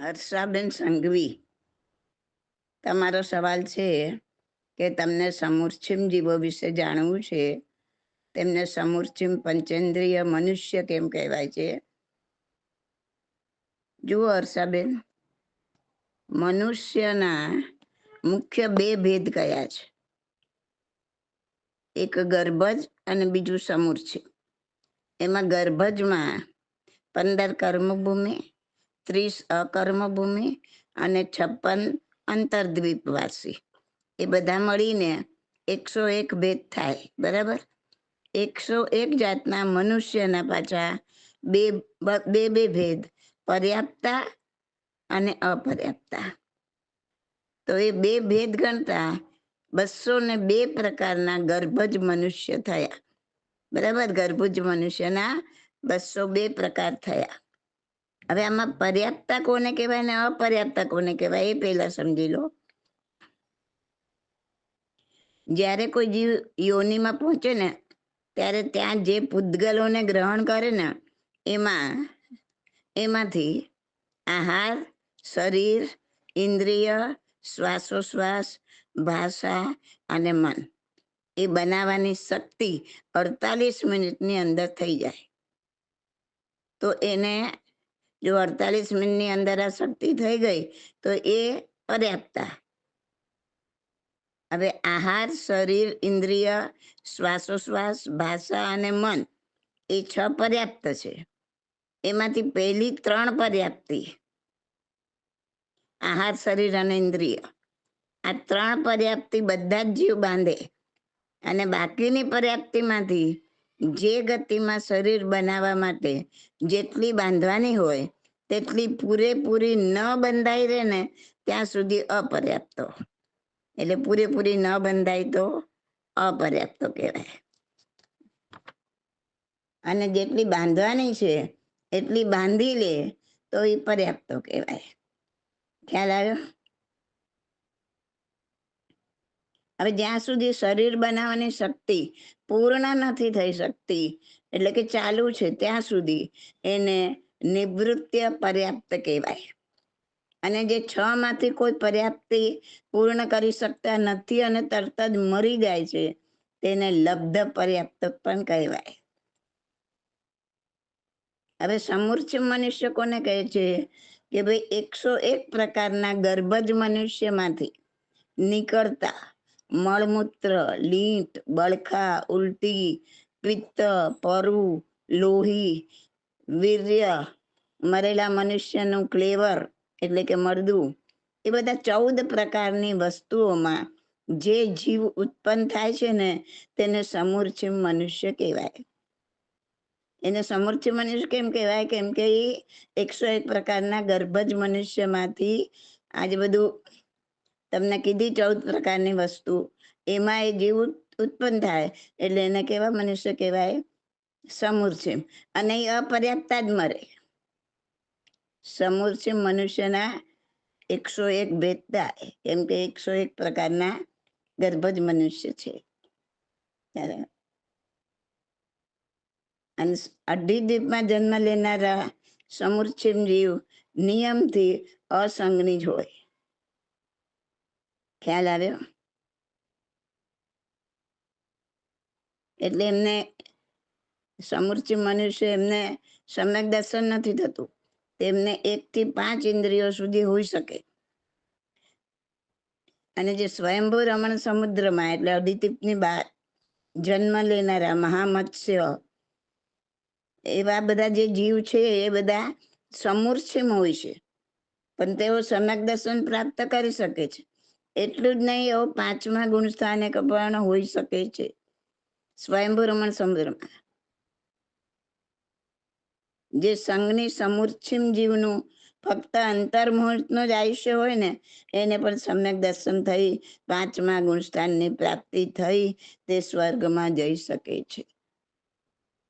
હર્ષાબેન સંઘવી. તમારો સવાલ છે કે તમને સમૂર્છિમ જીવો વિશે જાણવું છે? તેમને સમૂર્છિમ પંચેન્દ્રિય મનુષ્ય કેમ કહેવાય છે? જુઓ હર્ષાબેન, મનુષ્યના મુખ્ય બે ભેદ કયા છે? એક ગર્ભજ અને બીજું સમૂર્છિમ. એમાં ગર્ભજમાં પંદર કર્મભૂમિ ત્રીસ અકર્મભૂમિ અને છપ્પન અંતરદ્વીપવાસી. એ બધા મળીને એકસો એક ભેદ થાય, બરાબર? એકસો એક જાતના મનુષ્યના પાછા બે બે બે ભેદ, પર્યાપ્તા અને અપર્યાપ્તા. તો એ બે ભેદ ગણતા બસો ને બે પ્રકારના ગર્ભજ મનુષ્ય થયા, બરાબર? ગર્ભુજ મનુષ્યના બસો બે પ્રકાર થયા. હવે આમાં પર્યાપ્તા કોને કહેવાય ને અપર્યાપ્તા કોને કહેવાય એ પહેલા સમજી લો. જ્યારે કોઈ જીવ યોનિમાં પહોંચે ને, ત્યારે ત્યાં જે પૂતગલોને ગ્રહણ કરે ને, એમાં, એમાંથી આહાર, શરીર, ઇન્દ્રિય, શ્વાસોશ્વાસ, ભાષા અને મન એ બનાવવાની શક્તિ અડતાલીસ મિનિટની અંદર થઈ જાય. તો એને જો અડતાલીસ મિનિટની અંદર આ શક્તિ થઈ ગઈ, તો એ પર્યાપ્તા હવે આહાર, શરીર, ઇન્દ્રિય, શ્વાસોશ્વાસ, ભાષા અને મન, એ છ પર્યાપ્ત છે. એમાંથી પહેલી ત્રણ પર્યાપ્તિ. આહાર, શરીર અને ઇન્દ્રિય. આ ત્રણ પર્યાપ્તિ બધા જ જીવ બાંધે. અને બાકીની પર્યાપ્તિમાંથી જે ગતિમાં શરીર બનાવવા માટે જેટલી બાંધવાની હોય, તેટલી પૂરેપૂરી ન બંધાઈ રહે ને ત્યાં સુધી અપર્યાપ્ત. એટલે પૂરેપૂરી ન બંધાય તો અપર્યાપ્ત કહેવાય. અને જેટલી બાંધવાની છે, એટલી બાંધી લે તો એ પર્યાપ્ત કહેવાય. ખ્યાલ આવ્યો? હવે જ્યાં સુધી શરીર બનાવવાની શક્તિ પૂર્ણ નથી થઈ શકતી, એટલે કે ચાલુ છે ત્યાં સુધી એને નિવૃત્ય પર્યાપ્ત કહેવાય. અને જે છ માંથી કોઈ પર્યાપ્તિ પૂર્ણ કરી શકતા નથી અને તરત જ મરી જાય છે, તેને લબ્ધ પર્યાપ્ત પણ કહેવાય. હવે સમૂર્છ મનુષ્ય કોને કહે છે કે ભાઈ એકસો એક પ્રકારના ગર્ભજ મનુષ્યમાંથી નીકળતા મળમૂત્ર લીંટ, બળખા, ઉલટી, પિત્ત, પરુ, લોહી, વીર્ય, મરેલા મનુષ્યનું ક્લેવર એટલે કે મરદું. એ બધા ચૌદ પ્રકારની વસ્તુઓમાં જે જીવ ઉત્પન્ન થાય છે ને તેને સમૂર્છિમ મનુષ્ય કહેવાય. એને સમૂર્છિમ મનુષ્ય કેમ કહેવાય? કેમ કે એકસો એક પ્રકારના ગર્ભજ મનુષ્યમાંથી આજે બધું તમને કીધી ચૌદ પ્રકારની વસ્તુ. એમાં એ જીવ ઉત્પન્ન થાય, એટલે એને કેવા મનુષ્ય કહેવાય? સમૂર્છિમ અને એ અપર્યાપ્તા જ મરે. સમૂર્છિમ મનુષ્યના એકસો એક ભેદ થાય. કેમ કે એકસો એક પ્રકારના ગર્ભજ મનુષ્ય છે. અને અઢી દ્વીપમાં જન્મ લેનારા સમૂર્છિમ જીવ. નિયમથી અસંગની જ હોય. ખ્યાલ આવ્યો? એટલે એમને સમૂર્ચિ મનુષ્ય એમને સમ્યક દર્શન નથી થતું. તેમને એક થી પાંચ ઇન્દ્રિયો સુધી હોઈ શકે. અને જે સ્વયંભૂ રમણ સમુદ્રમાં, એટલે અધિતીપની બહાર જન્મ લેનારા મહામત્સ્ય, એવા બધા જે જીવ છે, એ બધા સમૂર્છિમ હોય છે. પણ તેઓ સમ્યક દર્શન પ્રાપ્ત કરી શકે છે. એટલું જ નહીં, એવો પાંચમા ગુણ સ્થાને કપાવાનો હોઈ શકે છે. સ્વયંભૂ રમણ સમુદ્રમાં જે સંઘની સમુર્છિમ જીવનું ફક્ત અંતર્મુહૂર્તનું જ આયુષ્ય હોય ને, એને પણ સમ્યક દર્શન થઈ, પાંચમા ગુણસ્થાનની પ્રાપ્તિ થઈ, તે સ્વર્ગમાં જઈ શકે છે.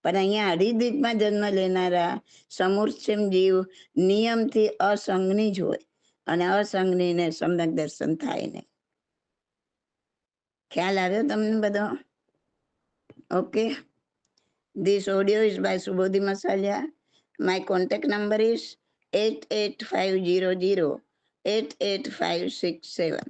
પણ અહીંયા હરિદ્વીપમાં જન્મ લેનારા સમુર્છિમ જીવ નિયમથી અસંગની જ હોય. અને અસંગનીને સમ્યક દર્શન થાય ને ખ્યાલ આવ્યો તમને બધો? Okay. This audio is by Subodhi Masaliya my contact number is eight eight five zero zero eight eight five six seven